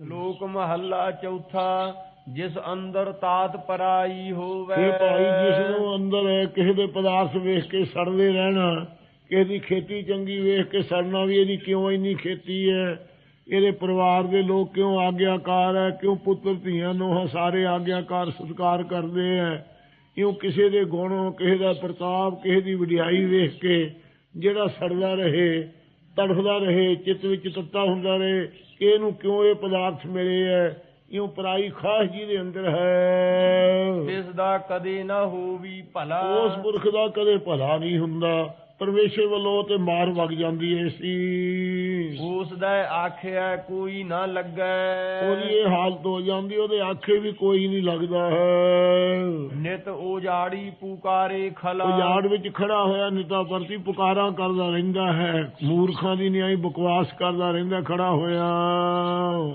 ਲੋਕ ਮਹੱਲਾ ਚੌਥਾ, ਜਿਸ ਅੰਦਰ ਤਾਤ ਪਰਾਈ ਹੋਵੇ। ਇਹ ਭਾਈ ਜਿਸ ਨੂੰ ਅੰਦਰ ਹੈ ਕਿਸੇ ਦੇ ਪਦਾਰਥ ਵੇਖ ਕੇ ਸੜਦੇ ਰਹਿਣਾ, ਕਿਸੇ ਦੀ ਖੇਤੀ ਚੰਗੀ ਵੇਖ ਕੇ ਸੜਨਾ ਵੀ ਇਹਦੀ ਕਿਉਂ ਇੰਨੀ ਖੇਤੀ ਹੈ? ਇਹਦੇ ਪਰਿਵਾਰ ਦੇ ਲੋਕ ਕਿਉਂ ਆਗਿਆਕਾਰ ਹੈ? ਕਿਉਂ ਪੁੱਤਰ, ਧੀਆਂ ਨੂੰ ਸਾਰੇ ਆਗਿਆਕਾਰ, ਸਤਿਕਾਰ ਕਰਦੇ ਹੈ? ਕਿਉਂ ਕਿਸੇ ਦੇ ਗੁਣ, ਕਿਸੇ ਦਾ ਪ੍ਰਤਾਪ, ਕਿਸੇ ਦੀ ਵਡਿਆਈ ਵੇਖ ਕੇ ਜਿਹੜਾ ਸੜਦਾ ਰਹੇ ਤੜਫਦਾ ਰਹੇ ਚਿੱਤ ਵਿੱਚ ਤੱਤਾ ਹੁੰਦਾ ਰਹੇ ਕਿ ਇਹਨੂੰ ਕਿਉਂ ਇਹ ਪਦਾਰਥ ਮਿਲੇ ਹੈ? ਇਉਂ ਪਰਾਈ ਖਾਸ ਜੀ ਦੇ ਅੰਦਰ ਹੈ। ਤਿਸ ਦਾ ਕਦੇ ਨਾ ਹੋਵੀ ਭਲਾ। ਉਸ ਪੁਰਖ ਦਾ ਕਦੇ ਭਲਾ ਨਹੀਂ ਹੁੰਦਾ। ਪਰਮੇਸ਼ਰ ਵੱਲੋਂ ਤੇ ਮਾਰ ਵਗ ਜਾਂਦੀ ਏ ਸੀ। ਉਸ ਦਾ ਆਖਿਆ ਕੋਈ ਨਾ ਲੱਗੈ। ਉਹਦੀ ਇਹ ਹਾਲਤ ਹੋ ਜਾਂਦੀ ਉਹਦੇ ਆਖੇ ਵੀ ਕੋਈ ਨਹੀਂ ਲੱਗਦਾ ਹੈ। ਨਿਤ ਉਜਾੜੀ ਪੁਕਾਰੇ ਖਲਾ। ਉਜਾੜ ਵਿੱਚ ਖੜਾ ਹੋਇਆ ਨਿਤਾ ਪ੍ਰਤੀ ਪੁਕਾਰਾਂ ਕਰਦਾ ਰਹਿੰਦਾ ਹੈ। ਮੂਰਖਾਂ ਦੀ ਨਿਆਈ ਬਕਵਾਸ ਕਰਦਾ ਰਹਿੰਦਾ ਖੜਾ ਹੋਇਆ।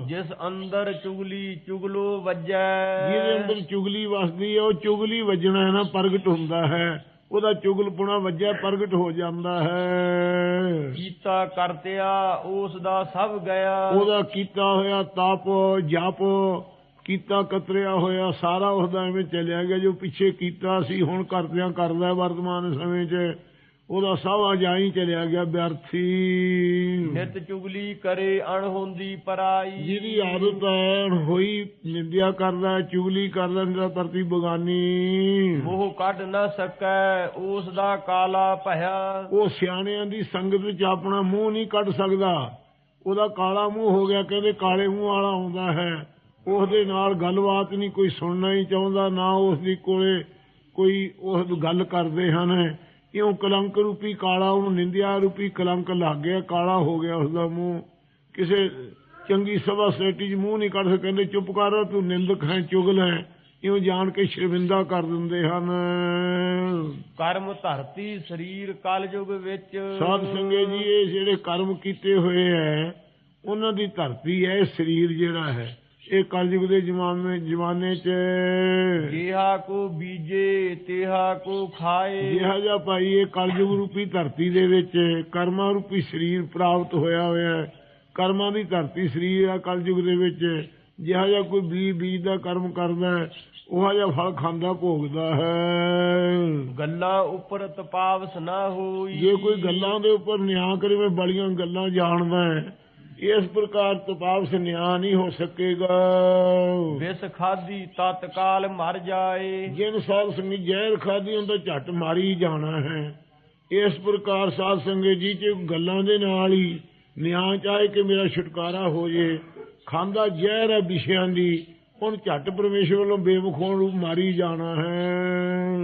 ਜਿਸ ਅੰਦਰ ਚੁਗਲੀ ਚੁਗਲੋ ਵੱਜੈ। ਜਿਹਦੇ ਅੰਦਰ ਚੁਗਲੀ ਵਸਦੀ ਹੈ ਉਹ ਚੁਗਲੀ ਵੱਜਣਾ ਹੈ ਨਾ ਪ੍ਰਗਟ ਹੁੰਦਾ ਹੈ। ਉਹਦਾ ਚੁਗਲਪੁਣਾ ਵੱਜਿਆ ਪ੍ਰਗਟ ਹੋ ਜਾਂਦਾ ਹੈ। ਕੀਤਾ ਕਰਤਿਆ ਉਸ ਦਾ ਸਭ ਗਿਆ। ਉਹਦਾ ਕੀਤਾ ਹੋਇਆ ਤਪ ਜਪ ਕੀਤਾ ਕਤਰਿਆ ਹੋਇਆ ਸਾਰਾ ਉਹਦਾ ਐਵੇਂ ਚੱਲਿਆ ਗਿਆ ਜੋ ਪਿੱਛੇ ਕੀਤਾ ਸੀ ਹੁਣ ਕਰਦਿਆਂ ਕਰਦਾ ਵਰਤਮਾਨ ਸਮੇਂ 'ਚ। ਉਹਦਾ ਸਭ ਅਜਾਈ ਚਲਿਆ ਗਿਆ ਵਿਅਰਥੀ। ਨਿਤ ਚੁਗਲੀ ਕਰੇ ਅਣਹੋਂਦੀ ਪਰਾਈ। ਜਿਹਦੀ ਆਦਤ ਹੈ ਹੋਈ ਨਿੰਦਿਆ ਕਰਦਾ ਚੁਗਲੀ ਕਰਦਾ ਨਿੰਦਾ ਪ੍ਰਤੀ ਬਗਾਨੀ। ਮੋਹ ਕੱਢ ਨਾ ਸਕੈ ਉਸ ਦਾ ਕਾਲਾ ਭਇਆ। ਉਹ ਸਿਆਣਿਆਂ ਦੀ ਸੰਗਤ ਵਿੱਚ ਆਪਣਾ ਮੂੰਹ ਨਹੀਂ ਕੱਢ ਸਕਦਾ। ਉਹਦਾ ਕਾਲਾ ਮੂੰਹ ਹੋ ਗਿਆ ਕਹਿੰਦੇ ਕਾਲੇ ਮੂੰਹ ਵਾਲਾ ਆਉਂਦਾ ਹੈ। ਉਹਦੇ ਨਾਲ ਗੱਲਬਾਤ ਨਹੀਂ ਕੋਈ ਸੁਣਨਾ ਹੀ ਚਾਹੁੰਦਾ ਨਾ ਉਸ ਦੀ ਕੋਲੇ ਕੋਈ ਉਸ ਗੱਲ ਕਰਦੇ ਹਨ। ਇਉਂ ਕਲੰਕ ਰੂਪੀ ਕਾਲਾ ਉਹਨੂੰ ਨਿੰਦਿਆ ਰੂਪੀ ਕਲੰਕ ਲੱਗ ਗਿਆ ਕਾਲਾ ਹੋ ਗਿਆ ਉਸ ਦਾ ਮੂੰਹ। ਕਿਸੇ ਚੰਗੀ ਸਭਾ ਸੋਸਾਇਟੀ 'ਚ ਮੂੰਹ ਨਹੀਂ ਕੱਢ ਸਕਦੇ ਚੁੱਪ ਕਰ ਤੂੰ ਨਿੰਦਕ ਹੈ ਚੁਗਲ ਹੈ। ਇਉਂ ਜਾਣ ਕੇ ਸ਼ਰਮਿੰਦਾ ਕਰ ਦਿੰਦੇ ਹਨ। ਕਰਮ ਧਰਤੀ ਸਰੀਰ ਕਲਯੁਗ ਵਿੱਚ। ਸਾਧ ਸੰਗੇ ਜੀ ਇਹ ਜਿਹੜੇ ਕਰਮ ਕੀਤੇ ਹੋਏ ਹੈ ਉਹਨਾਂ ਦੀ ਧਰਤੀ ਹੈ ਸਰੀਰ ਜਿਹੜਾ ਹੈ। ਇਹ ਕਲਯੁਗ ਦੇ ਜ਼ਮਾਨੇ ਜ਼ਮਾਨੇ 'ਚ। ਜਿਹਾ ਕੋ ਬੀਜੇ ਤਿਹਾ ਕੋ ਖਾਏ। ਜਿਹਾ ਜਿਹਾ ਭਾਈ ਇਹ ਕਲਯੁਗ ਰੂਪੀ ਧਰਤੀ ਦੇ ਵਿੱਚ ਕਰਮਾਂ ਰੂਪੀ ਸਰੀਰ ਪ੍ਰਾਪਤ ਹੋਇਆ ਹੋਇਆ ਹੈ। ਕਰਮਾਂ ਦੀ ਧਰਤੀ ਸਰੀਰ ਹੈ ਕਲਯੁਗ ਦੇ ਵਿੱਚ। ਜਿਹਾ ਜਿਹਾ ਕੋਈ ਬੀਜ ਬੀਜ ਦਾ ਕਰਮ ਕਰਦਾ ਹੈ ਉਹ ਜਿਹਾ ਫਲ ਖਾਂਦਾ ਭੋਗਦਾ ਹੈ। ਗੱਲਾਂ ਉੱਪਰ ਤਪਾਵਸ ਨਾ ਹੋਈ। ਜੇ ਕੋਈ ਗੱਲਾਂ ਦੇ ਉੱਪਰ ਨਿਆਂ ਕਰੇ ਮੈਂ ਬੜੀਆਂ ਗੱਲਾਂ ਜਾਣਦਾ ਹੈ। ਇਸ ਪ੍ਰਕਾਰ ਤਪਾਵਸ ਨਿਆਂ ਨਹੀਂ ਹੋ ਸਕੇਗਾ। ਵਿਸ ਖਾਦੀ ਤਤਕਾਲ ਮਰ ਜਾਏ। ਜਿਨ ਸਾਧ ਸੰਗੀ ਜ਼ਹਿਰ ਖਾਦੀ ਹੁੰਦਾ ਝੱਟ ਮਾਰੀ ਜਾਣਾ ਹੈ। ਇਸ ਪ੍ਰਕਾਰ ਸਾਧ ਸੰਗਤ ਜੀ ਚ ਗੱਲਾਂ ਦੇ ਨਾਲ ਹੀ ਨਿਆਂ ਚਾਹੇ ਕਿ ਮੇਰਾ ਛੁਟਕਾਰਾ ਹੋ ਜੇ ਖਾਂਦਾ ਜ਼ਹਿਰ ਹੈ ਵਿਸ਼ਿਆਂ ਦੀ ਹੁਣ ਝੱਟ ਪਰਮੇਸ਼ਰ ਵੱਲੋਂ ਬੇਮੁਖੋਂ ਰੂਪ ਮਾਰੀ ਜਾਣਾ ਹੈ।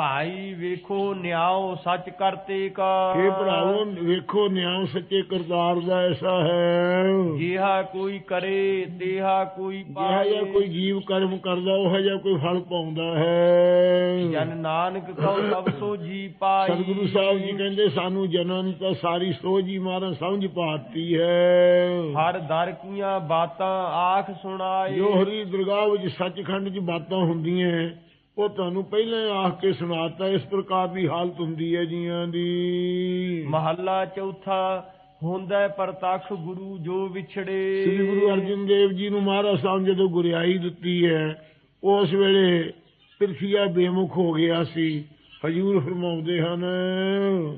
ਭਾਈ ਵੇਖੋ ਨਿਆਓ ਸੱਚ ਕਰਤੇ ਕਾ ਇਹ ਭਰਾਵੋ ਵੇਖੋ ਨਿਆਂ ਸੱਚੇ ਕਰਤਾਰ ਦਾ ਐਸਾ ਹੈ। ਜਿਹਾ ਕੋਈ ਕਰੇ ਤਿਹਾ ਕੋਈ ਪਾਏ। ਜਿਹਾ ਕੋਈ ਜੀਵ ਕਰਮ ਕਰਦਾ ਉਹ ਜਿਹਾ ਕੋਈ ਫਲ ਪਾਉਂਦਾ ਹੈ। ਜਨ ਨਾਨਕ ਕਉ ਸਭ ਸੋ ਜੀ ਪਾਈ। ਸਤਿਗੁਰੂ ਸਾਹਿਬ ਜੀ ਕਹਿੰਦੇ ਸਾਨੂੰ ਜਨਮ ਤਾਂ ਸਾਰੀ ਸੋਝ ਹੀ ਮਾਰਨ ਸਮਝ ਪਾਤੀ ਹੈ। ਹਰ ਦਰ ਕੀਆਂ ਬਾਤਾਂ ਆਖ ਸੁਣਾਏ। ਜੋ ਹਰੀ ਦਰਗਾਹ ਵਿੱਚ ਸੱਚਖੰਡ 'ਚ ਬਾਤਾਂ ਹੁੰਦੀਆਂ। ਉਹ ਤੁਹਾਨੂੰ ਪਹਿਲਾਂ ਆਖ ਕੇ ਸੁਣਾਤਾ ਇਸ ਪ੍ਰਕਾਰ ਦੀ ਹਾਲਤ ਹੁੰਦੀ ਹੈ ਜੀਆਂ ਦੀ। ਮਹੱਲਾ ਚੌਥਾ ਹੁੰਦਾ ਪ੍ਰਤੱਖ ਗੁਰੂ ਜੋ ਵਿਛੜੇ। ਸ੍ਰੀ ਗੁਰੂ ਅਰਜਨ ਦੇਵ ਜੀ ਨੂੰ ਮਹਾਰਾਜ ਸਾਹਿਬ ਜਦੋਂ ਗੁਰਿਆਈ ਦਿੱਤੀ ਹੈ ਉਸ ਵੇਲੇ ਪਿਰਥੀਆ ਬੇਮੁਖ ਹੋ ਗਿਆ ਸੀ। ਹਜੂਰ ਫਰਮਾਉਂਦੇ ਹਨ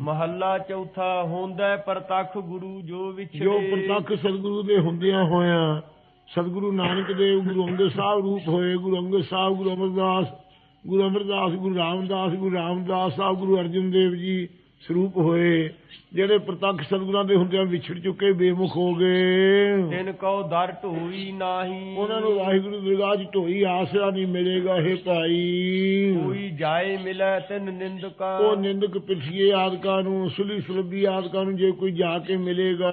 ਮਹੱਲਾ ਚੌਥਾ ਹੁੰਦਾ ਪ੍ਰਤੱਖ ਗੁਰੂ ਜੋ ਵਿਛੜੇ। ਜੋ ਪ੍ਰਤੱਖ ਸਤਿਗੁਰੂ ਦੇ ਹੁੰਦਿਆਂ ਹੋਇਆਂ ਸਤਿਗੁਰੂ ਨਾਨਕ ਦੇਵ ਗੁਰੂ ਅੰਗਦ ਸਾਹਿਬ ਰੂਪ ਹੋਏ ਗੁਰੂ ਅੰਗਦ ਸਾਹਿਬ ਗੁਰੂ ਅਮਰਦਾਸ ਗੁਰੂ ਅਮਰਦਾਸ ਗੁਰੂ ਰਾਮਦਾਸ ਗੁਰੂ ਰਾਮਦਾਸ ਸਾਹਿਬ ਗੁਰੂ ਅਰਜਨ ਦੇਵ ਜੀ ਸਰੂਪ ਹੋਏ ਜਿਹੜੇ ਪ੍ਰਤੱਖ ਸਤਿਗੁਰਾਂ ਦੇ ਹੁੰਦਿਆਂ ਵਿਛੜ ਚੁੱਕੇ ਬੇਮੁਖ ਹੋ ਗਏ। ਤਿਨ ਕਉ ਦਰ ਢੋਈ ਨਾਹੀ। ਉਹਨਾਂ ਨੂੰ ਵਾਹਿਗੁਰੂ ਦਰਗਾਹ 'ਚ ਢੋਈ ਆਸਰਾ ਨਹੀਂ ਮਿਲੇਗਾ ਇਹ ਭਾਈ। ਕੋਈ ਜਾਏ ਮਿਲੈ ਤਿਨ ਨਿੰਦਕਾ। ਉਹ ਨਿੰਦਕ ਪਿਛੀਏ ਆਦਿਕਾਂ ਨੂੰ ਸੁਲੀ ਸੁਲਭੀ ਆਦਿਕਾਂ ਨੂੰ ਜੇ ਕੋਈ ਜਾ ਕੇ ਮਿਲੇਗਾ।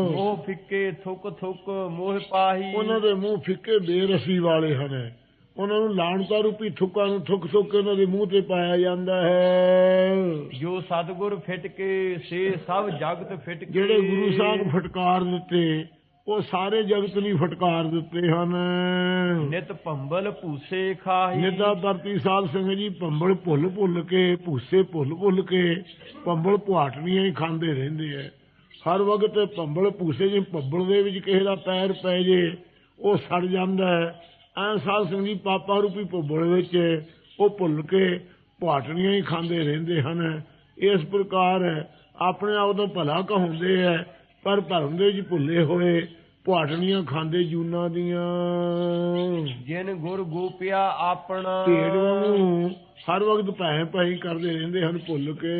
ਉਹ ਫਿੱਕੇ ਥੁੱਕ ਥੁੱਕ ਮੋਹ ਪਾਹੀ। ਉਹਨਾਂ ਦੇ ਮੂੰਹ ਫਿੱਕੇ ਬੇਰਸੀ ਵਾਲੇ ਹਨ। ਉਹਨਾਂ ਨੂੰ ਲਾਣਤਾ ਰੂਪੀ ਥੁੱਕਾਂ ਨੂੰ ਥੁੱਕ ਥੁੱਕ ਕੇ ਉਹਨਾਂ ਦੇ ਮੂੰਹ ਤੇ ਪਾਇਆ ਜਾਂਦਾ ਹੈ। ਜੋ ਸਤਗੁਰ ਫਿਟ ਕੇ ਸੇ ਸਭ ਜਗਤ ਫਿਟ ਕੇ। ਜਿਹੜੇ ਗੁਰੂ ਸਾਹਿਬ ਫਟਕਾਰ ਦਿੱਤੇ ਉਹ ਸਾਰੇ ਜਗਤ ਨੂੰ ਫਟਕਾਰ ਦਿੱਤੇ ਹਨ। ਨਿਤ ਭੰਬਲ ਭੂਸੇ ਖਾਹੀ। ਨਿਦਾ ਵਰਤੀ ਸਾਧ ਸੰਗਤ ਜੀ ਭੰਬਲ ਭੁੱਲ ਭੁੱਲ ਕੇ ਭੂਸੇ ਭੁੱਲ ਭੁੱਲ ਕੇ ਭੰਬਲ ਪੁਆਟਣੀਆਂ ਹੀ ਖਾਂਦੇ ਰਹਿੰਦੇ ਐ। ਹਰ ਵਕਤ ਭੰਬਲ ਭੂਸੇ ਜੇ ਭੰਬਲ ਦੇ ਵਿੱਚ ਕਿਸੇ ਦਾ ਪੈਰ ਪੈ ਜੇ ਉਹ ਸੜ ਜਾਂਦਾ ਹੈ ਐ ਸਾਧ ਸੰਗਤ ਜੀ ਪਾਪਾ ਰੂਪੀ ਭੁੱਬਲ ਵਿੱਚ ਉਹ ਭੁੱਲ ਕੇ ਪਾਟਣੀਆਂ ਹੀ ਖਾਂਦੇ ਰਹਿੰਦੇ ਹਨ। ਇਸ ਪ੍ਰਕਾਰ ਆਪਣੇ ਆਪ ਦਾ ਭਲਾ ਕਹਾਉਂਦੇ ਐ ਪਰ ਭਰਮ ਦੇ ਵਿੱਚ ਭੁੱਲੇ ਹੋਏ ਪਾਟਣੀਆਂ ਖਾਂਦੇ ਜੂਨਾ ਦੀਆਂ। ਜਿਨ ਗੁਰ ਗੋਪਿਆ ਆਪਣਾ ਭੇਡ ਵਾਂਗੂ ਹਰ ਵਕਤ ਭੈ ਭੈ ਕਰਦੇ ਰਹਿੰਦੇ ਹਨ ਭੁੱਲ ਕੇ।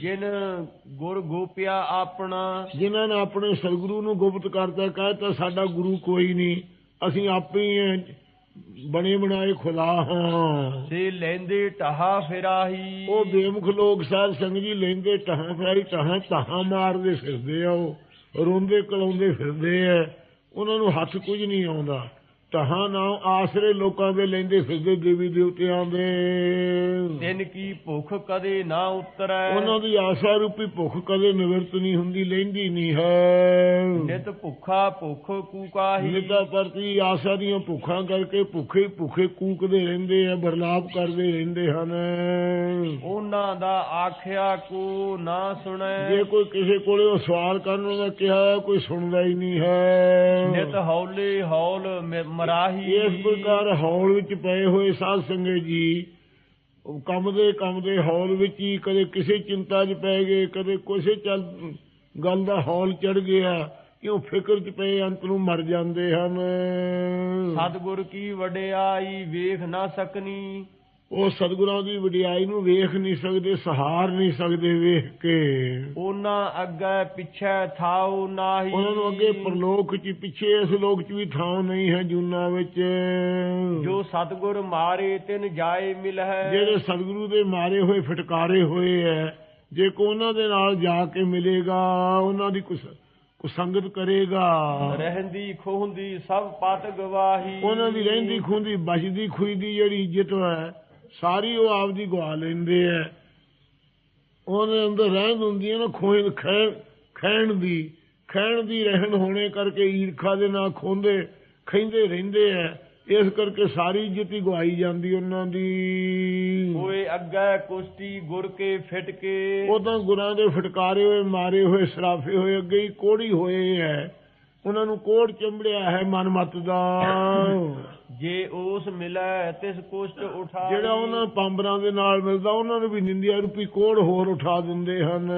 ਜਿਨ ਗੁਰ ਗੋਪਿਆ ਆਪਣਾ ਜਿਨ੍ਹਾਂ ਨੇ ਆਪਣੇ ਸਤਿਗੁਰੂ ਨੂੰ ਗੁਪਤ ਕਰਤਾ ਕਹਿਤਾ ਸਾਡਾ ਗੁਰੂ ਕੋਈ ਨਹੀਂ। ਅਸੀਂ ਆਪੇ ਬਣੇ ਬਣਾਏ ਖੁਦਾ ਹਾਂ। ਸੇ ਲੈਂਦੇ ਟਹਾ ਫਿਰਾਹੀ। ਉਹ ਬੇਮੁਖ ਲੋਕ ਸਾਧ ਸੰਗ ਜੀ ਲੈਂਦੇ ਟਹਾਂ ਫਰਾਈ ਟਹਾਂ ਟਹਾਂ ਮਾਰਦੇ ਫਿਰਦੇ ਆ ਉਹ ਰੋਂਦੇ ਕਲਾਉਂਦੇ ਫਿਰਦੇ ਆ। ਉਹਨਾਂ ਨੂੰ ਹੱਥ ਕੁਝ ਨਹੀਂ ਆਉਂਦਾ। ਟਹਾਂ ਨਾ ਆਸਰੇ ਲੋਕਾਂ ਦੇ ਲੈਂਦੇ ਫਿਰਦੇ ਦੇਵੀ ਦੇਵਤਿਆਂ ਦੇ। ਤਿਨ ਕੀ ਭੁੱਖ ਕਦੇ ਨਾ ਉਤਰੈ। ਉਹਨਾਂ ਦੀ ਆਸਾ ਰੂਪੀ ਭੁੱਖ ਕਦੇ ਨਿਵਰਤ ਨਹੀਂ ਹੁੰਦੀ ਲੈਂਦੀ ਨਹੀਂ ਹੈ। ਨਿਤ ਭੁੱਖਾ ਭੁੱਖ ਕੂਕਾਹੀ ਨਿਦਾ ਪ੍ਰਤੀ ਆਸਾ ਦੀਆਂ ਭੁੱਖਾਂ ਕਰਕੇ ਭੁੱਖੇ ਭੁੱਖੇ ਕੂਕਦੇ ਰਹਿੰਦੇ ਆ ਬਰਲਾਪ ਕਰਦੇ ਰਹਿੰਦੇ ਹਨ। ਉਹਨਾਂ ਦਾ ਆਖਿਆ ਕੋ ਨਾ ਸੁਣੈ। ਜੇ ਕੋਈ ਕਿਸੇ ਕੋਲੇ ਉਹ ਸਵਾਲ ਕਰਨ ਉਹਦਾ ਕਿਹਾ ਕੋਈ ਸੁਣਦਾ ਹੀ ਨਹੀਂ ਹੈ। ਨਿਤ ਹੌਲੇ ਹੌਲ ਮ- ਮਰਾਹੀ ਇਸ ਪ੍ਰਕਾਰ ਹੌਲ ਵਿੱਚ ਪਏ ਹੋਏ ਸਾਧ ਸੰਗਤ ਜੀ ਉਹ ਕੰਮ ਦੇ ਕੰਮ ਦੇ ਹੌਲ ਵਿੱਚ ਹੀ ਕਦੇ ਕਿਸੇ ਚਿੰਤਾ 'ਚ ਪੈ ਗਏ ਕਦੇ ਕਿਸੇ ਚੱਲ ਗੱਲ ਦਾ ਹੌਲ ਚੜ ਗਿਆ ਕਿਉਂ ਫਿਕਰ 'ਚ ਪਏ ਅੰਤ ਨੂੰ ਮਰ ਜਾਂਦੇ ਹਨ। ਸਤਿਗੁਰ ਕੀ ਵਡਿਆਈ ਵੇਖ ਨਾ ਸਕਨੀ। ਉਹ ਸਤਿਗੁਰਾਂ ਦੀ ਵਡਿਆਈ ਨੂੰ ਵੇਖ ਨਹੀਂ ਸਕਦੇ ਸਹਾਰ ਨਹੀਂ ਸਕਦੇ ਵੇਖ ਕੇ। ਉਹਨਾਂ ਅੱਗੇ ਪਿੱਛੇ ਥਾਉ ਨਾਹੀ। ਉਹਨਾਂ ਨੂੰ ਅੱਗੇ ਪਰਲੋਕ 'ਚ ਪਿੱਛੇ ਇਸ ਲੋਕ 'ਚ ਵੀ ਥਾਂ ਨਹੀਂ ਹੈ ਜੂਨਾ ਵਿੱਚ। ਜੋ ਸਤਿਗੁਰ ਮਾਰੇ ਤਿਨ ਜਾਏ ਮਿਲ ਹੈ ਜਿਹੜੇ ਸਤਿਗੁਰੂ ਦੇ ਮਾਰੇ ਹੋਏ ਫਟਕਾਰੇ ਹੋਏ ਐ ਜੇ ਕੋ ਉਹਨਾਂ ਦੇ ਨਾਲ ਜਾ ਕੇ ਮਿਲੇਗਾ ਉਹਨਾਂ ਦੀ ਕੁਸ ਕੁਸੰਗਤ ਕਰੇਗਾ। ਰਹਿੰਦੀ ਖੋਹੰਦੀ ਸਭ ਪਤ ਗਵਾਹੀ ਉਹਨਾਂ ਦੀ ਰਹਿੰਦੀ ਖੁੰਦੀ ਬਚਦੀ ਖੁਈਦੀ ਜਿਹੜੀ ਇੱਜ਼ਤ ਹੈ ਸਾਰੀ ਉਹ ਆਪਦੀ ਗਵਾ ਲੈਂਦੇ ਐ। ਉਹਦੇ ਅੰਦਰ ਰਹਿੰਦ ਹੁੰਦੀ ਹੈ ਨਾ ਖੋਹਣ ਖੈਣ ਖੈਣ ਦੀ ਖੈਣ ਦੀ ਰਹਿਣ ਹੋਣੇ ਕਰਕੇ ਈਰਖਾ ਦੇ ਨਾਲ ਖੋਂਦੇ ਖੈਂਦੇ ਰਹਿੰਦੇ ਐ। ਇਸ ਕਰਕੇ ਸਾਰੀ ਇੱਜ਼ਤ ਹੀ ਗਵਾਈ ਜਾਂਦੀ ਉਹਨਾਂ ਦੀ। ਹੋਏ ਅੱਗੇ ਕੁਸ਼ਤੀ ਗੁਰ ਕੇ ਫਿਟ ਕੇ। ਉਹ ਤਾਂ ਗੁਰਾਂ ਦੇ ਫਟਕਾਰੇ ਹੋਏ ਮਾਰੇ ਹੋਏ ਸਰਾਫੇ ਹੋਏ ਅੱਗੇ ਹੀ ਕੋੜੀ ਹੋਏ ਐ। ਉਹਨਾਂ ਨੂੰ ਕੋੜ ਚੰਬੜਿਆ ਹੈ ਮਨ ਮਤ ਦਾ। ਜੇ ਉਸ ਮਿਲੈ ਤਿਸ ਕੁਸ਼ਟ ਉਠਾ ਜਿਹੜਾ ਉਹਨਾਂ ਪਾਂਬਰਾਂ ਦੇ ਨਾਲ ਮਿਲਦਾ ਉਹਨਾਂ ਨੂੰ ਵੀ ਨਿੰਦਿਆ ਰੂਪੀ ਕੋੜ ਹੋਰ ਉਠਾ ਦਿੰਦੇ ਹਨ।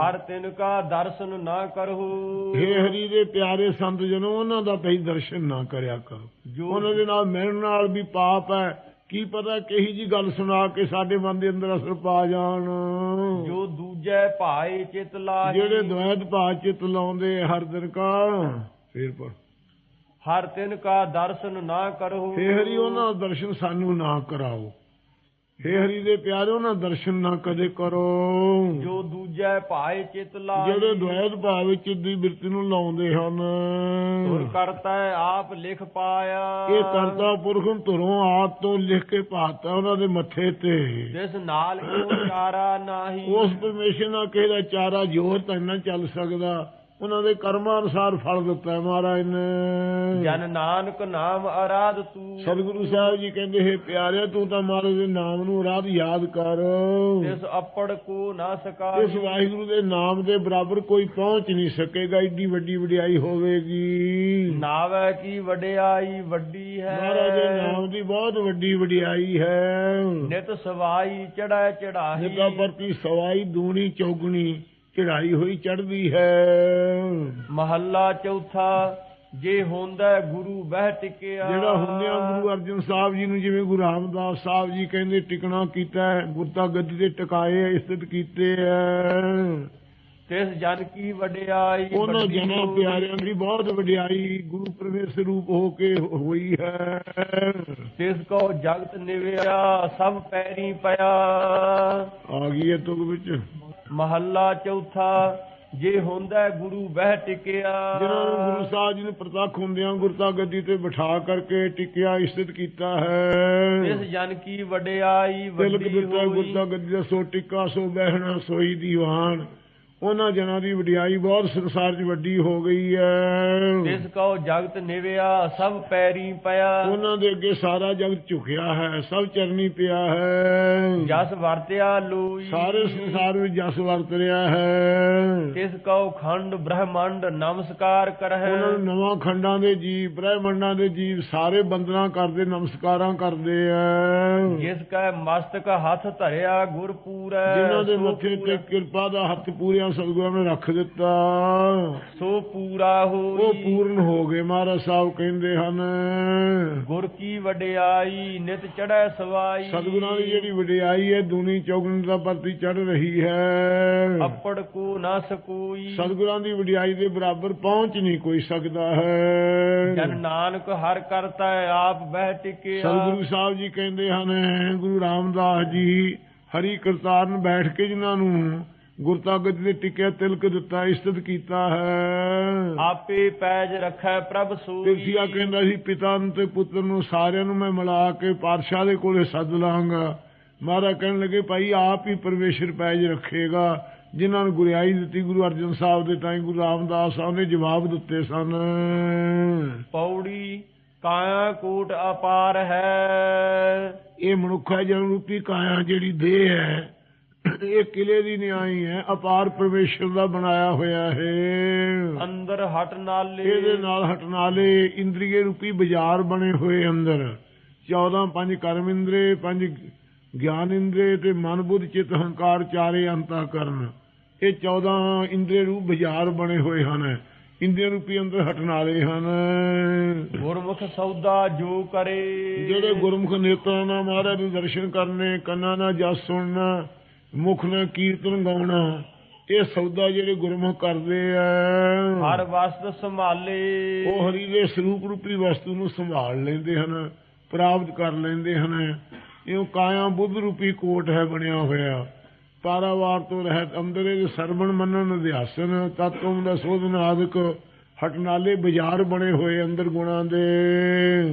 ਹਰ ਤਿਨ ਕਾ ਦਰਸ਼ਨ ਨਾ ਕਰਹੁ। ਹੇ ਹਰੀ ਦੇ ਪਿਆਰੇ ਸੰਤ ਜਨੋ ਉਹਨਾਂ ਦਾ ਭਈ ਦਰਸ਼ਨ ਨਾ ਕਰਿਆ ਕਰੋ। ਜੋ ਉਹਨਾਂ ਦੇ ਨਾਲ ਮਿਲਣ ਨਾਲ ਵੀ ਪਾਪ ਹੈ ਕੀ ਪਤਾ ਕਿਹੀ ਜੀ ਗੱਲ ਸੁਣਾ ਕੇ ਸਾਡੇ ਮਨ ਦੇ ਅੰਦਰ ਅਸਰ ਪਾ ਜਾਣ। ਜੋ ਦੂਜੈ ਭਾਏ ਚਿਤ ਲਾਹੀ ਜਿਹੜੇ ਦ્વੈਤ ਭਾ ਚਿਤ ਲਾਉਂਦੇ ਹਰ ਦਿਨ ਕਾ ਫੇਰ ਪਰ ਹਰ ਤਿਨ ਕਾ ਦਰਸ਼ਨ ਨਾ ਕਰਹੁ। ਹੇ ਹਰੀ ਉਹਨਾਂ ਦਾ ਦਰਸ਼ਨ ਸਾਨੂੰ ਨਾ ਕਰਾਓ। ਹੇ ਹਰੀ ਦੇ ਪਿਆਰੇ ਉਹਨਾਂ ਦਾ ਦਰਸ਼ਨ ਨਾ ਕਦੇ ਕਰੋ। ਜੋ ਦੂਜੈ ਭਾਏ ਚਿਤ ਲਾਹੀ। ਜਿਹੜੇ ਦ્વੈਤ ਭਾਵ ਵਿੱਚ ਦੀ ਬਿਰਤੀ ਨੂੰ ਲਾਉਂਦੇ ਹਨ। ਤੁਰ ਕਰਤਾ ਆਪ ਲਿਖ ਪਾਇਆ। ਇਹ ਕਰਤਾ ਪੁਰਖਨ ਧੁਰੋਂ ਆਪ ਤੋਂ ਲਿਖ ਕੇ ਪਾਤਾ ਉਹਨਾਂ ਦੇ ਮੱਥੇ ਤੇ। ਜਿਸ ਨਾਲ ਕੋ ਚਾਰਾ ਨਾਹੀ। ਉਸ ਪਰਮੇਸ਼ਰ ਨਾਲ ਕਿਸੇ ਦਾ ਚਾਰਾ ਜੋਰ ਤਾਂ ਨਾ ਚੱਲ ਸਕਦਾ। ਉਹਨਾਂ ਦੇ ਕਰਮਾਂ ਅਨੁਸਾਰ ਫਲ ਦਿੱਤਾ ਮਹਾਰਾਜ ਨੇ। ਜਨ ਨਾਨਕ ਨਾਮ ਅਰਾਧ ਤੂੰ। ਸਤਿਗੁਰੂ ਸਾਹਿਬ ਜੀ ਕਹਿੰਦੇ ਹੈ ਪਿਆਰਿਆ ਤੂੰ ਤਾਂ ਮਹਾਰਾਜ ਦੇ ਨਾਮ ਨੂੰ ਰਾਤ ਯਾਦ ਕਰ। ਤਿਸ ਅਪੜ ਕੋ ਨਾ ਸਕਾ ਇਸ ਵਾਹਿਗੁਰੂ ਦੇ ਨਾਮ ਦੇ ਬਰਾਬਰ ਕੋਈ ਪਹੁੰਚ ਨਹੀਂ ਸਕੇਗਾ ਏਡੀ ਵੱਡੀ ਵਡਿਆਈ ਹੋਵੇਗੀ। ਨਾਵੇ ਕੀ ਵਡਿਆਈ ਵੱਡੀ ਹੈ। ਮਹਾਰਾਜ ਦੇ ਨਾਮ ਦੀ ਬਹੁਤ ਵੱਡੀ ਵਡਿਆਈ ਹੈ। ਨਿਤ ਸਵਾਈ ਚੜੈ ਚੜਾਹੀ ਜਿੱਦਾਂ ਪ੍ਰਤੀ ਸਵਾਈ ਦੂਣੀ ਚੌਗਣੀ। ਚੜਾਈ ਹੋਈ ਚੜਦੀ ਹੈ? ਮਹੱਲਾ ਚੌਥਾ ਜੇ ਹੁੰਦਾ ਗੁਰੂ ਬਹਿ ਟਿਕਿਆ। ਜਿਹੜਾ ਹੁੰਦਿਆਂ ਗੁਰੂ ਅਰਜਨ ਸਾਹਿਬ ਜੀ ਨੂੰ ਜਿਵੇਂ ਗੁਰੂ ਰਾਮਦਾਸ ਸਾਹਿਬ ਜੀ ਕਹਿੰਦੇ ਟਿਕਣਾ ਕੀਤਾ ਹੈ ਗੁਰਤਾ ਗੱਦੀ ਤੇ ਟਿਕਾਏ ਹੈ, ਇਸਤਤ ਕੀਤੇ ਹੈ। ਤਿਸ ਜਨ ਕੀ ਵਡਿਆਈ ਉਹਨਾਂ ਜਨਾਂ। ਪਿਆਰਿਆਂ ਦੀ ਬਹੁਤ ਵਡਿਆਈ ਗੁਰੂ ਪ੍ਰਵੇਸ਼ ਰੂਪ ਹੋ ਕੇ ਹੋਈ ਹੈ। ਤਿਸ ਕੋ ਜਗਤ ਨਿਵਿਆ ਸਭ ਪੈਰੀ ਪਿਆ। ਆ ਗਈ ਹੈ ਤੁਗ ਵਿੱਚ। ਮਹੱਲਾ ਚੌਥਾ ਜੇ ਹੁੰਦਾ ਗੁਰੂ ਬਹਿ ਟਿਕਿਆ। ਜਿਨ੍ਹਾਂ ਨੂੰ ਗੁਰੂ ਸਾਹਿਬ ਜੀ ਨੇ ਪ੍ਰਤੱਖ ਹੁੰਦਿਆਂ ਗੁਰਤਾ ਗੱਦੀ ਤੇ ਬਿਠਾ ਕਰਕੇ ਟਿਕਿਆ ਇਸਤਤ ਕੀਤਾ ਹੈ। ਤਿਸ ਜਨ ਕੀ ਵਡਿਆਈ ਤਿਲਕ ਵੱਡੀ ਦਿੱਤਾ ਹੋਈ। ਗੁਰਤਾ ਗੱਦੀ ਦਾ ਸੋ ਟਿੱਕਾ ਸੋ ਬਹਿਣਾ ਸੋਈ ਦੀਵਾਨ। ਉਹਨਾਂ ਜਨਾਂ ਦੀ ਵਡਿਆਈ ਬਹੁਤ ਸੰਸਾਰ 'ਚ ਵੱਡੀ ਹੋ ਗਈ ਹੈ। ਤਿਸ ਕਉ ਜਗਤ ਨਿਵਿਆ ਸਭ ਪੈਰੀ ਪਿਆ। ਉਹਨਾਂ ਦੇ ਅੱਗੇ ਸਾਰਾ ਜਗਤ ਝੁਕਿਆ ਹੈ ਸਭ ਚਰਨੀ ਪਿਆ ਹੈ। ਜਸ ਵਰਤਿਆ ਲੋਈ। ਸਾਰੇ ਸੰਸਾਰ ਵਿੱਚ ਜਸ ਵਰਤ ਰਿਹਾ ਹੈ। ਤਿਸ ਕਉ ਖੰਡ ਬ੍ਰਹਮੰਡ ਨਮਸਕਾਰ ਕਰਹਿ। ਉਹਨਾਂ ਨੂੰ ਨਵਾਂ ਖੰਡਾਂ ਦੇ ਜੀਵ ਬ੍ਰਹਮੰਡਾਂ ਦੇ ਜੀਵ ਸਾਰੇ ਬੰਦਨਾ ਕਰਦੇ ਨਮਸਕਾਰਾਂ ਕਰਦੇ ਆ ਜਿਸ ਕੈ ਮਸਤਕ ਹੱਥ ਧਰਿਆ ਗੁਰ ਪੂਰੈ ਜਿਨ੍ਹਾਂ ਦੇ ਮੱਥੇ ਤੇ ਕਿਰਪਾ ਦਾ ਹੱਥ ਪੂਰਿਆਂ ਸਤਿਗੁਰਾਂ ਨੇ ਰੱਖ ਦਿੱਤਾ। ਸੋ ਪੂਰਾ ਹੋਈ। ਉਹ ਪੂਰਨ ਹੋ ਗਏ ਮਹਾਰਾਜ ਸਾਹਿਬ ਕਹਿੰਦੇ ਹਨ। ਗੁਰ ਕੀ ਵਡਿਆਈ ਨਿਤ ਚੜੈ ਸਵਾਈ। ਸਤਿਗੁਰਾਂ ਦੀ ਜਿਹੜੀ ਵਡਿਆਈ ਹੈ ਦੁਨੀ ਚੌਗਣ ਦਾ ਪ੍ਰਤੀ ਚੜ ਰਹੀ ਹੈ। ਅੱਪੜ ਕੋ ਨਾ ਸਕੋਈ। ਸਤਿਗੁਰਾਂ ਦੀ ਵਡਿਆਈ ਦੇ ਬਰਾਬਰ ਪਹੁੰਚ ਨਹੀਂ ਕੋਈ ਸਕਦਾ ਹੈ। ਜਨ ਨਾਨਕ ਹਰ ਕਰਤਾ ਆਪ ਬਹਿ ਟਿਕਿਆ। ਸਤਿਗੁਰੂ ਸਾਹਿਬ ਜੀ ਕਹਿੰਦੇ ਹਨ ਗੁਰੂ ਰਾਮਦਾਸ ਜੀ ਹਰੀ ਕਰਤਾਰਨ ਬੈਠ ਕੇ ਜਿਨ੍ਹਾਂ ਨੂੰ ਗੁਰਤਾਗਤ ਦੇ ਟਿਕਿਆ ਤਿਲਕ ਦਿੱਤਾ ਇਸਤਤ ਕੀਤਾ ਹੈ। ਆਪੇ ਪੈਜ ਰੱਖੈ ਪ੍ਰਭ ਸੋਈ ਤਿਰਸੀਆ ਕਹਿੰਦਾ ਸੀ ਪਿਤਾ ਨੂੰ ਤੇ ਪੁੱਤਰ ਨੂੰ ਸਾਰਿਆਂ ਨੂੰ ਮੈਂ ਮਿਲਾ ਕੇ ਪਾਤਸ਼ਾਹ ਦੇ ਕੋਲੇ ਸੱਦ ਲਾਂਗਾ। ਮਹਾਰਾਜ ਕਹਿਣ ਲੱਗੇ ਭਾਈ ਆਪ ਹੀ ਪਰਮੇਸ਼ਰ ਪੈਜ ਰੱਖੇਗਾ। ਜਿਨ੍ਹਾਂ ਨੂੰ ਗੁਰਿਆਈ ਦਿੱਤੀ ਗੁਰੂ ਅਰਜਨ ਸਾਹਿਬ ਦੇ ਤਾਂ ਗੁਰੂ ਰਾਮਦਾਸ ਸਾਹਿਬ ਨੇ ਜਵਾਬ ਦਿੱਤੇ ਸਨ। ਪੌੜੀ ਕਾਇਆ ਕੋਟ ਅਪਾਰ ਹੈ। ਇਹ ਮਨੁੱਖ ਜਨ ਰੂਪੀ ਕਾਇਆ ਜਿਹੜੀ ਦੇਹ ਹੈ। ਇਹ ਕਿਲੇ ਦੀ ਨਿਆਈ ਹੈ ਅਪਾਰ ਪਰਮੇਸ਼ਰ ਦਾ ਬਣਾਇਆ ਹੋਇਆ ਹੈ। ਅੰਦਰ ਹਟ ਨਾਲੇ। ਇਹਦੇ ਨਾਲ ਹਟਣ ਵਾਲੇ ਇੰਦਰੀਏ ਰੂਪੀ ਬਾਜ਼ਾਰ ਬਣੇ ਹੋਏ ਅੰਦਰ। 14 ਪੰਜ ਕਰਮ ਇੰਦਰੇ ਪੰਜ ਗਿਆਨ ਇੰਦਰੇ ਤੇ ਮਨ ਬੁੱਧ ਚਿੱਤ ਹੰਕਾਰ ਚਾਰੇ ਅੰਤਾ ਕਰਨ ਇਹ 14 ਇੰਦਰੀ ਰੂਪ ਬਾਜ਼ਾਰ ਬਣੇ ਹੋਏ ਹਨ। ਇੰਦਰੀ ਰੂਪੀ ਅੰਦਰ ਹਟਣ ਵਾਲੇ ਹਨ। ਗੁਰਮੁਖ ਸੌਦਾ ਜੋ ਕਰੇ। ਜਿਹੜੇ ਗੁਰਮੁਖ ਨੇਤਰਾਂ ਨਾਲ ਮਹਾਰਾਜ ਦੇ ਦਰਸ਼ਨ ਕਰਨੇ ਕੰਨਾਂ ਨਾਲ ਜਸ ਸੁਣਨਾ ਮੁਖ ਨਾਲ ਕੀਰਤਨ ਗਾਉਣਾ ਇਹ ਸੌਦਾ ਜਿਹੜੇ ਗੁਰਮੁਖ ਕਰਦੇ ਆ। ਹਰ ਵਸਤ ਸੰਭਾਲੇ। ਉਹ ਹਰੀ ਦੇ ਸਰੂਪ ਰੂਪੀ ਵਸਤੂ ਨੂੰ ਸੰਭਾਲ ਲੈਂਦੇ ਹਨ ਪ੍ਰਾਪਤ ਕਰ ਲੈਂਦੇ ਹਨ। ਇਹ ਕਾਇਆ ਬੁੱਧ ਰੂਪੀ ਕੋਟ ਹੈ ਬਣਿਆ ਹੋਇਆ। ਪਾਰਾਵਾਰ ਤੋਂ ਰਹਿਤ ਅੰਦਰੇ ਦੇ ਸਰਵਣ ਮੰਨਣ ਅਧਿਆਸਨ ਤਤਵਮ ਦਾ ਸੋਧਨ ਆਦਿਕ ਹਟਨਾਲੇ ਬਾਜ਼ਾਰ ਬਣੇ ਹੋਏ ਅੰਦਰ ਗੁਣਾਂ ਦੇ।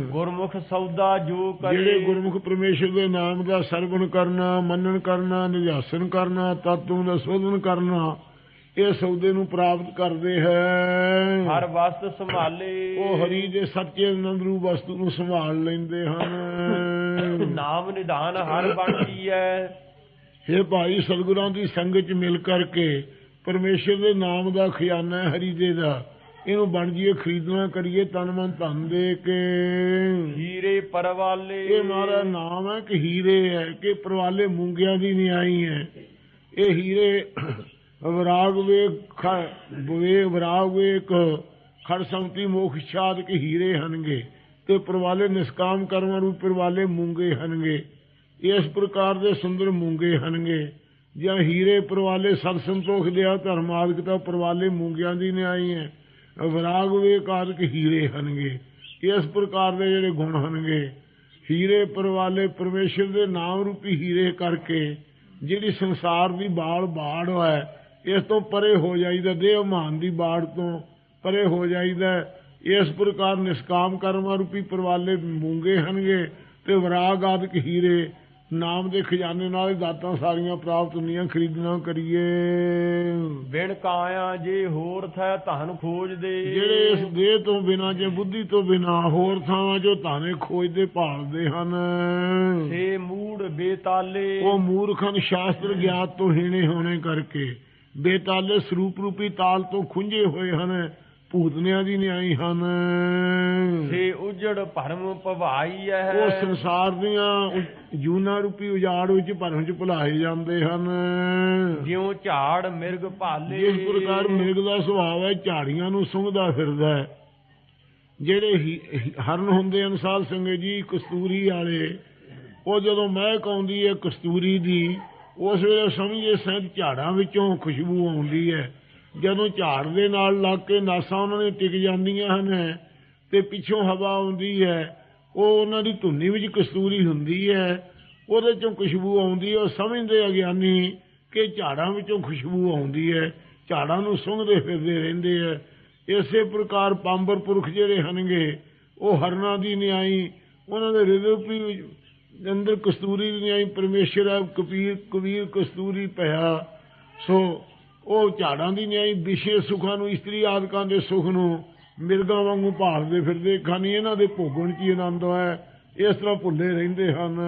ਗੁਰਮੁਖ ਸੌਦਾ ਜੋ ਕਰੇ। ਜਿਹੜੇ ਗੁਰਮੁਖ ਪਰਮੇਸ਼ਰ ਦੇ ਨਾਮ ਦਾ ਸਰਵਣ ਕਰਨਾ ਮੰਨਣ ਕਰਨਾ ਨਿਧਿਆਸਨ ਕਰਨਾ ਤਤਵਮ ਦਾ ਸੋਧਨ ਕਰਨਾ ਇਹ ਸੌਦੇ ਨੂੰ ਪ੍ਰਾਪਤ ਕਰਦੇ ਹੈ ਹਰ ਵਸਤ ਸੰਭਾਲੇ। ਉਹ ਹਰੀ ਦੇ ਸੱਚੇ ਆਨੰਦ ਰੂਪ ਵਸਤੂ ਨੂੰ ਸੰਭਾਲ ਲੈਂਦੇ ਹਨ। ਨਾਮ ਨਿਧਾਨ ਹਰ ਬਣਦੀ ਹੈ। ਇਹ ਭਾਈ ਸਤਿਗੁਰਾਂ ਦੀ ਸੰਗਤ ਚ ਮਿਲ ਕਰਕੇ ਪਰਮੇਸ਼ਰ ਦੇ ਨਾਮ ਦਾ ਖਜ਼ਾਨਾ ਹੈ ਹਰੀ ਦੇ ਦਾ। ਇਹਨੂੰ ਬਣ ਜੀਏ ਖਰੀਦਣਾ ਕਰੀਏ ਤਨ ਮਨ ਧਨ ਦੇ ਕੇ। ਹੀਰੇ ਪਰਵਾਲੇ। ਇਹ ਮਾਰਾ ਨਾਮ ਹੈ ਕਿ ਹੀਰੇ ਹੈ ਕਿ ਪਰਵਾਲੇ ਮੂੰਗਿਆਂ ਦੀ ਨਿਆਈ ਹੈ। ਇਹ ਹੀਰੇ ਵਿਰਾਗ ਵੇਖ ਵੇ ਵਿਰਾਗ ਵੇਖ ਖੜ ਸੰਤੀ ਮੋਖ ਛਾਦ ਕੇ ਹੀਰੇ ਹਨਗੇ। ਤੇ ਪਰਵਾਲੇ ਨਿਸਕਾਮ ਕਰਮਾਂ ਰੂਪ ਪਰਵਾਲੇ ਮੂੰਗੇ ਹਨਗੇ। ਇਸ ਪ੍ਰਕਾਰ ਦੇ ਸੁੰਦਰ ਮੂੰਗੇ ਹਨਗੇ। ਜਾਂ ਹੀਰੇ ਪਰਵਾਲੇ ਸਤ ਸੰਤੋਖ ਦਿਆ ਧਰਮ ਆਦਿਕਤਾ ਪਰਵਾਲੇ ਮੂੰਗਿਆਂ ਦੀ ਨਿਆਈ ਹੈ। ਵਿਰਾਗ ਵੇਖ ਹੀਰੇ ਹਨਗੇ, ਇਸ ਪ੍ਰਕਾਰ ਦੇ ਜਿਹੜੇ ਗੁਣ ਹਨਗੇ, ਹੀਰੇ ਪਰਵਾਲੇ ਪਰਮੇਸ਼ਰ ਦੇ ਨਾਮ ਰੂਪੀ ਹੀਰੇ ਕਰਕੇ ਜਿਹੜੀ ਸੰਸਾਰ ਦੀ ਬਾੜ ਬਾੜ ਹੈ, ਇਸ ਤੋਂ ਪਰੇ ਹੋ ਜਾਈਦਾ, ਦੇਹ ਮਾਨ ਦੀ ਬਾੜ ਤੋਂ ਪਰੇ ਹੋ ਜਾਈਦਾ, ਇਸ ਪ੍ਰਕਾਰ ਨਿਸਕਾਮ ਕਰਮਾਂ ਰੂਪੀ ਪਰਵਾਲੇ ਮੂੰਗੇ ਹਨਗੇ ਤੇ ਵਿਰਾਗ ਆਦਿਕ ਹੀਰੇ ਨਾਮ ਦੇ ਖਜ਼ਾਨੇ ਨਾਲ ਹੀ ਦਾਤਾਂ ਸਾਰੀਆਂ ਪ੍ਰਾਪਤ ਹੁੰਦੀਆਂ ਖਰੀਦਣਾ ਕਰੀਏ। ਬਿਨ ਕਾਇਆ ਜੇ ਹੋਰ ਥੈ ਧਨ ਖੋਜਦੇ। ਜਿਹੜੇ ਇਸ ਦੇਹ ਤੋਂ ਬਿਨਾਂ ਜੇ ਬੁੱਧੀ ਤੋਂ ਬਿਨਾਂ ਹੋਰ ਥਾਵਾਂ ਜੋ ਧਾਨੇ ਖੋਜਦੇ ਭਾਲਦੇ ਹਨ। ਸੇ ਮੂੜ ਬੇਤਾਲੇ। ਉਹ ਮੂਰਖਨ ਸ਼ਾਸਤਰ ਗਿਆਤ ਤੋਂ ਹੀਣੇ ਹੋਣੇ ਕਰਕੇ ਬੇਤਾਲੇ ਸਰੂਪ ਰੂਪੀ ਤਾਲ ਤੋਂ ਖੁੰਝੇ ਹੋਏ ਹਨ। ਭੂਤਨਿਆਂ ਦੀ ਨਿਆਈ ਹਨ। ਸੇ ਉਜੜ ਭਰਮ ਭਵਾਈ ਹੈ ਉਹ ਸੰਸਾਰ ਦੀਆਂ ਜੂਨਾ ਰੂਪੀ ਉਜਾੜ ਵਿੱਚ ਭਰਮ ਚ ਭੁਲਾਏ ਜਾਂਦੇ ਹਨ। ਜਿਉ ਝਾੜ ਮਿਰਗ ਭਾਲੇ। ਜਿਸ ਪ੍ਰਕਾਰ ਮਿਰਗ ਦਾ ਸੁਭਾਅ ਹੈ ਝਾੜੀਆਂ ਨੂੰ ਸੁੰਘਦਾ ਫਿਰਦਾ ਹੈ। ਜਿਹੜੇ ਹਰਨ ਹੁੰਦੇ ਹਨ ਸਾਧ ਸੰਗਤ ਜੀ ਕਸਤੂਰੀ ਵਾਲੇ ਉਹ ਜਦੋਂ ਮਹਿਕ ਆਉਂਦੀ ਹੈ ਕਸਤੂਰੀ ਦੀ ਉਸ ਵੇਲੇ ਸਮਝੇ ਸਹਿਜ ਝਾੜਾਂ ਵਿੱਚੋਂ ਖੁਸ਼ਬੂ ਆਉਂਦੀ ਹੈ। ਜਦੋਂ ਝਾੜ ਦੇ ਨਾਲ ਲੱਗ ਕੇ ਨਾਸਾਂ ਉਹਨਾਂ ਦੇ ਟਿਕ ਜਾਂਦੀਆਂ ਹਨ ਤੇ ਪਿੱਛੋਂ ਹਵਾ ਆਉਂਦੀ ਹੈ, ਉਹ ਉਹਨਾਂ ਦੀ ਧੁੰਨੀ ਵਿੱਚ ਕਸਤੂਰੀ ਹੁੰਦੀ ਹੈ। ਉਹਦੇ ਚੋਂ ਖੁਸ਼ਬੂ ਆਉਂਦੀ ਹੈ। ਉਹ ਸਮਝਦੇ ਗਿਆਨੀ ਕਿ ਝਾੜਾਂ ਵਿੱਚੋਂ ਖੁਸ਼ਬੂ ਆਉਂਦੀ ਹੈ। ਝਾੜਾਂ ਨੂੰ ਸੁੰਘਦੇ ਫਿਰਦੇ ਰਹਿੰਦੇ ਆ। ਇਸੇ ਪ੍ਰਕਾਰ ਪਾਂਬਰ ਪੁਰਖ ਜਿਹੜੇ ਹਨਗੇ ਉਹ ਹਰਨਾਂ ਦੀ ਨਿਆਈ, ਉਹਨਾਂ ਦੇ ਹਿਰਦੇ ਵੀ ਅੰਦਰ ਕਸਤੂਰੀ ਦੀ ਨਿਆਈ, ਪਰਮੇਸ਼ਰ ਹੈ, ਕਬੀਰ ਕਬੀਰ ਕਸਤੂਰੀ ਪਿਆ। ਸੋ ਉਹ ਝਾੜਾਂ ਦੀ ਨਿਆਈ ਵਿਸ਼ੇ ਸੁਖਾਂ ਨੂੰ, ਇਸਤਰੀ ਆਦਿਕਾਂ ਦੇ ਸੁਖ ਨੂੰ, ਮਿਰਗਾਂ ਵਾਂਗੂ ਭਾਲਦੇ ਫਿਰਦੇ ਖਾਨੀ ਇਹਨਾਂ ਦੇ ਭੋਗਣ ਚ ਹੀ ਆਨੰਦ ਹੈ ਇਸ ਤਰ੍ਹਾਂ ਭੁੱਲੇ ਰਹਿੰਦੇ ਹਨ।